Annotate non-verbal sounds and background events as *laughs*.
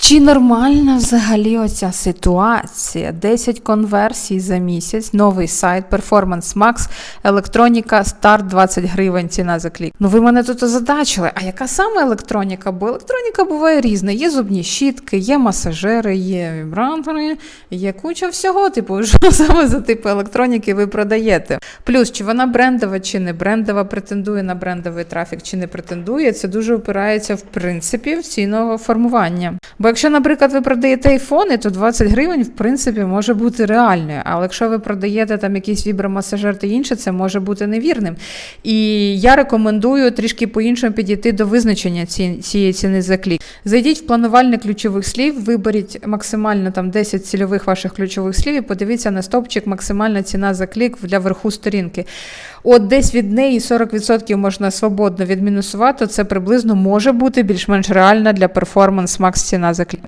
Чи нормальна взагалі оця ситуація? 10 конверсій за місяць, новий сайт, Performance Max, електроніка, старт 20 гривень, ціна за клік. Ну ви мене тут озадачили. А яка саме електроніка? Бо електроніка буває різна. Є зубні щітки, є масажери, є вібратори, є куча всього. Типу, *laughs* що саме за типу електроніки ви продаєте? Плюс, чи вона брендова, чи не брендова, претендує на брендовий трафік, чи не претендує, це дуже опирається в принципі в ціного формування. Якщо, наприклад, ви продаєте айфони, то 20 гривень в принципі може бути реальною. Але якщо ви продаєте там якийсь вібромасажер та інше, це може бути невірним. І я рекомендую трішки по-іншому підійти до визначення ці, цієї ціни за клік. Зайдіть в планувальник ключових слів, виберіть максимально там 10 цільових ваших ключових слів і подивіться на стопчик максимальна ціна за клік для верху сторінки. От десь від неї 40% можна свободно відмінусувати. Це приблизно може бути більш-менш реальна для перформанс макс ціна за клік.